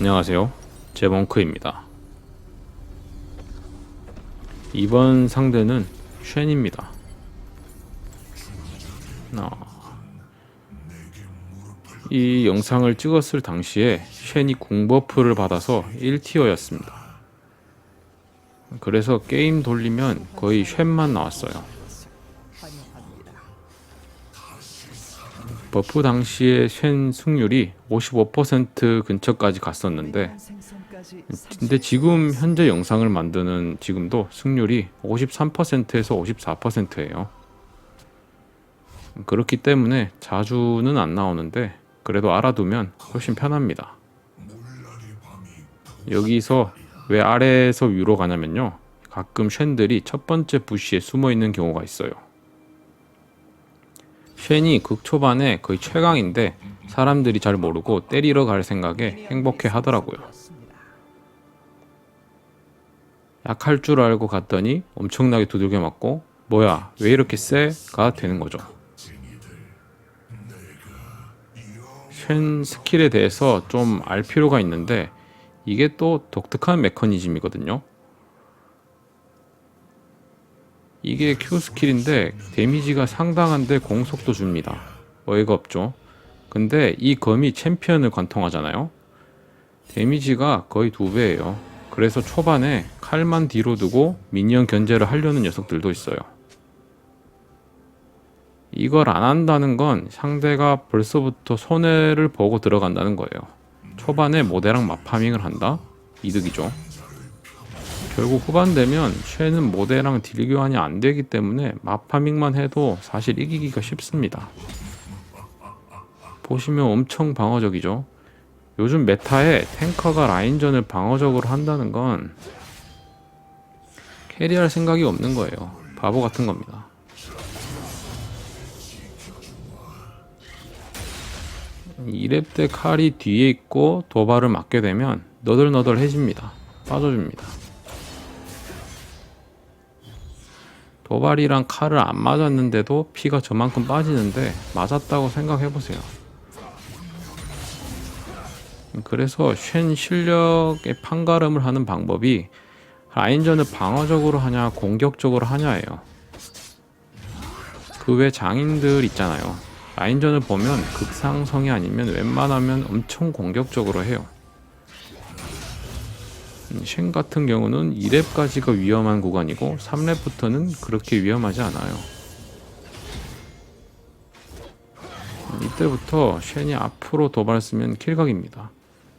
안녕하세요. 제몽크입니다. 이번 상대는 쉔입니다. 어, 이 영상을 찍었을 당시에 쉔이 궁버프를 받아서 1티어였습니다. 그래서 게임 돌리면 거의 쉔만 나왔어요. 버프 당시에 쉔 승률이 55% 근처까지 갔었는데 근데 지금 현재 영상을 만드는 지금도 승률이 53%에서 54%예요. 그렇기 때문에 자주는 안 나오는데 그래도 알아두면 훨씬 편합니다. 여기서 왜 아래에서 위로 가냐면요. 가끔 쉔들이 첫 번째 부시에 숨어 있는 경우가 있어요. 쉔이 극 초반에 거의 최강인데 사람들이 잘 모르고 때리러 갈 생각에 행복해 하더라고요. 약할 줄 알고 갔더니 엄청나게 두들겨 맞고 뭐야 왜 이렇게 쎄가 되는 거죠. 쉔 스킬에 대해서 좀 알 필요가 있는데 이게 또 독특한 메커니즘이거든요. 이게 Q 스킬인데 데미지가 상당한데 공속도 줍니다. 어이가 없죠. 근데 이 검이 챔피언을 관통하잖아요. 데미지가 거의 두 배예요. 그래서 초반에 칼만 뒤로 두고 미니언 견제를 하려는 녀석들도 있어요. 이걸 안 한다는 건 상대가 벌써부터 손해를 보고 들어간다는 거예요. 초반에 모대랑 마파밍을 한다? 이득이죠. 결국 후반 되면 쉐는 모대랑 딜 교환이 안 되기 때문에 마파밍만 해도 사실 이기기가 쉽습니다. 보시면 엄청 방어적이죠. 요즘 메타에 탱커가 라인전을 방어적으로 한다는 건 캐리할 생각이 없는 거예요. 바보 같은 겁니다. 이랩 때 칼이 뒤에 있고 도발을 맞게 되면 너덜너덜해집니다. 빠져줍니다. 도발이랑 칼을 안 맞았는데도 피가 저만큼 빠지는데 맞았다고 생각해보세요. 그래서 쉔 실력의 판가름을 하는 방법이 라인전을 방어적으로 하냐 공격적으로 하냐예요. 그 외 장인들 있잖아요. 라인전을 보면 극상성이 아니면 웬만하면 엄청 공격적으로 해요. 음, 쉔 같은 경우는 2렙까지가 위험한 구간이고 3렙부터는 그렇게 위험하지 않아요. 음, 이때부터 쉔이 앞으로 도발 쓰면 킬각입니다.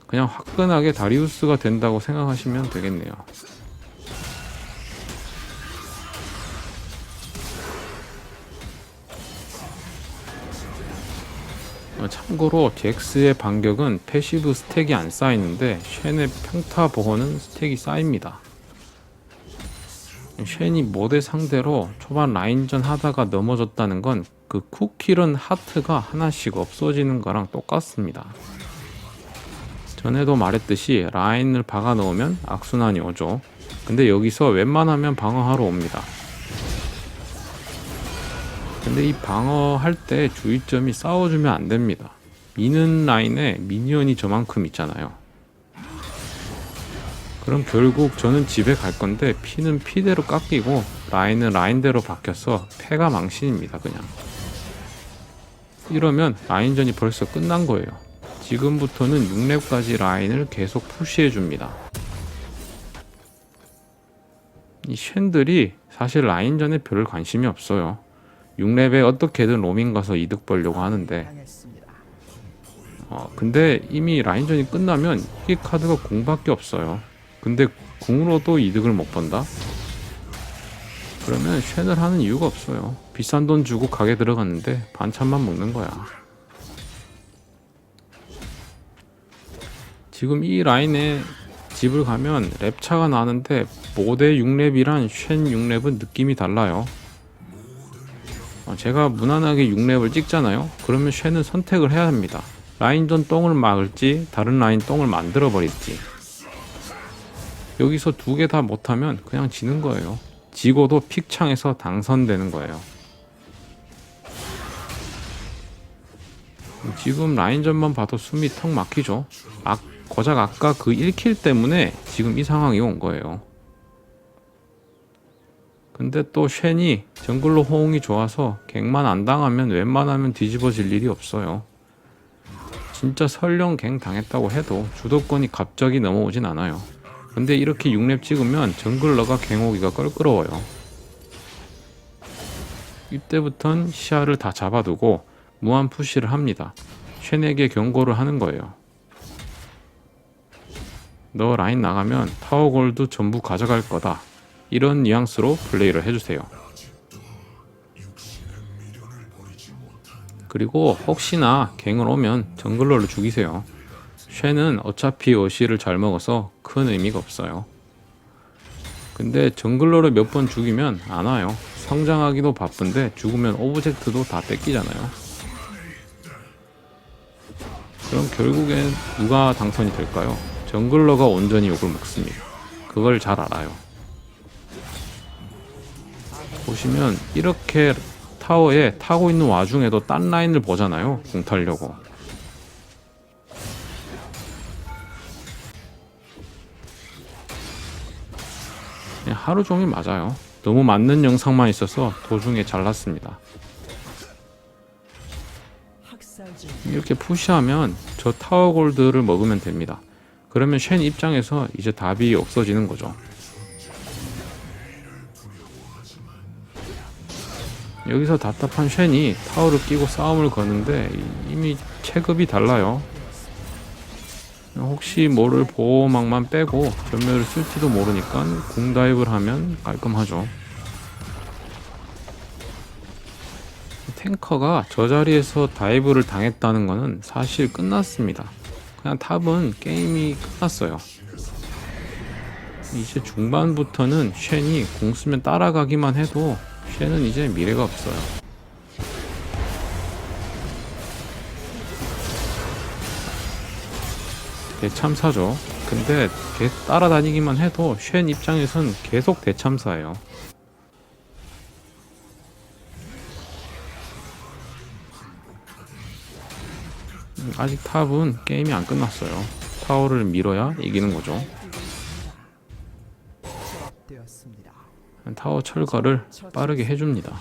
그냥 화끈하게 다리우스가 된다고 생각하시면 되겠네요. 참고로 잭스의 반격은 패시브 스택이 안 쌓이는데 쉔의 평타 보호는 스택이 쌓입니다. 쉔이 모대 상대로 초반 라인전 하다가 넘어졌다는 건 그 쿠키런 하트가 하나씩 없어지는 거랑 똑같습니다. 전에도 말했듯이 라인을 박아 놓으면 악순환이 오죠. 근데 여기서 웬만하면 방어하러 옵니다. 근데 이 방어할 때 주의점이 싸워주면 안 됩니다. 미는 라인에 미니언이 저만큼 있잖아요. 그럼 결국 저는 집에 갈 건데 피는 피대로 깎이고 라인은 라인대로 바뀌어서 패가 망신입니다 그냥. 이러면 라인전이 벌써 끝난 거예요. 지금부터는 6렙까지 라인을 계속 푸시해 줍니다. 이 쉔들이 사실 라인전에 별 관심이 없어요. 6렙에 어떻게든 로밍 가서 이득 벌려고 하는데 어, 근데 이미 라인전이 끝나면 이 카드가 궁밖에 없어요. 근데 궁으로도 이득을 못 번다? 그러면 쉔을 하는 이유가 없어요. 비싼 돈 주고 가게 들어갔는데 반찬만 먹는 거야. 지금 이 라인에 집을 가면 랩차가 나는데 모대 6렙이란 쉔 6렙은 느낌이 달라요. 어, 제가 무난하게 6렙을 찍잖아요. 그러면 쉔은 선택을 해야 합니다. 라인전 똥을 막을지 다른 라인 똥을 만들어 버릴지. 여기서 두 개 다 못하면 그냥 지는 거예요. 지고도 픽창에서 당선되는 거예요. 지금 라인전만 봐도 숨이 턱 막히죠. 악, 고작 아까 그 1킬 때문에 지금 이 상황이 온 거예요. 근데 또 쉔이 정글로 호응이 좋아서 갱만 안 당하면 웬만하면 뒤집어질 일이 없어요. 진짜 설령 갱 당했다고 해도 주도권이 갑자기 넘어오진 않아요. 근데 이렇게 6렙 찍으면 정글러가 갱 오기가 껄끄러워요. 이때부턴 시야를 다 잡아두고 무한 푸시를 합니다. 쉔에게 경고를 하는 거예요. 너 라인 나가면 타워 골드 전부 가져갈 거다. 이런 뉘앙스로 플레이를 해주세요. 그리고 혹시나 갱을 오면 정글러를 죽이세요. 쉐는 어차피 어시를 잘 먹어서 큰 의미가 없어요. 근데 정글러를 몇 번 죽이면 안 와요. 성장하기도 바쁜데 죽으면 오브젝트도 다 뺏기잖아요. 그럼 결국엔 누가 당선이 될까요? 정글러가 온전히 욕을 먹습니다. 그걸 잘 알아요. 보시면 이렇게 타워에 타고 있는 와중에도 딴 라인을 보잖아요. 공 타려고. 그냥 하루 종일 맞아요. 너무 맞는 영상만 있어서 도중에 잘랐습니다. 이렇게 푸시하면 저 타워 골드를 먹으면 됩니다. 그러면 쉔 입장에서 이제 답이 없어지는 거죠. 여기서 답답한 쉔이 타워를 끼고 싸움을 거는데 이미 체급이 달라요. 혹시 모를 보호막만 빼고 전멸을 쓸지도 모르니까 궁다입을 하면 깔끔하죠. 탱커가 저 자리에서 다이브를 당했다는 것은 사실 끝났습니다. 그냥 탑은 게임이 끝났어요. 이제 중반부터는 쉔이 공 쓰면 따라가기만 해도 쉔은 이제 미래가 없어요. 대참사죠. 근데 걔 따라다니기만 해도 쉔 입장에선 계속 대참사예요. 음, 아직 탑은 게임이 안 끝났어요. 타워를 밀어야 이기는 거죠. 되었습니다. 타워 철거를 빠르게 해줍니다.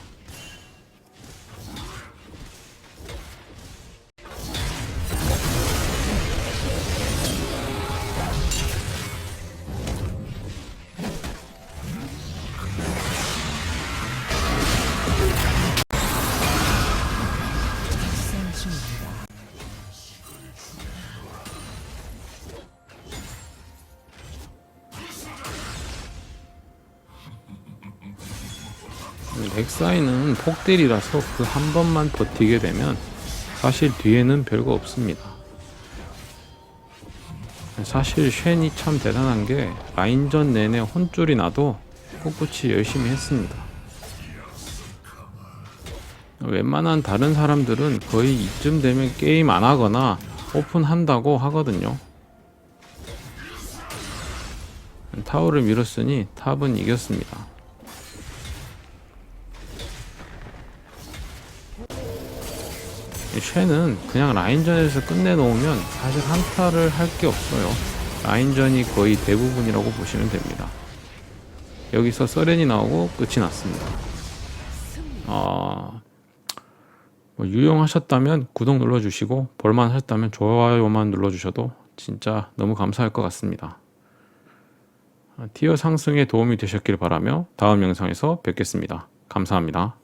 렉사이는 폭딜이라서 그 한 번만 버티게 되면 사실 뒤에는 별거 없습니다. 사실 쉔이 참 대단한 게 라인전 내내 혼쭐이 나도 꿋꿋이 열심히 했습니다. 웬만한 다른 사람들은 거의 이쯤 되면 게임 안 하거나 오픈한다고 하거든요. 타워를 밀었으니 탑은 이겼습니다. 쉐는 그냥 라인전에서 끝내놓으면 사실 한타를 할 게 없어요. 라인전이 거의 대부분이라고 보시면 됩니다. 여기서 서렌이 나오고 끝이 났습니다. 아, 뭐 유용하셨다면 구독 눌러주시고 볼만 하셨다면 좋아요만 눌러주셔도 진짜 너무 감사할 것 같습니다. 아, 티어 상승에 도움이 되셨길 바라며 다음 영상에서 뵙겠습니다. 감사합니다.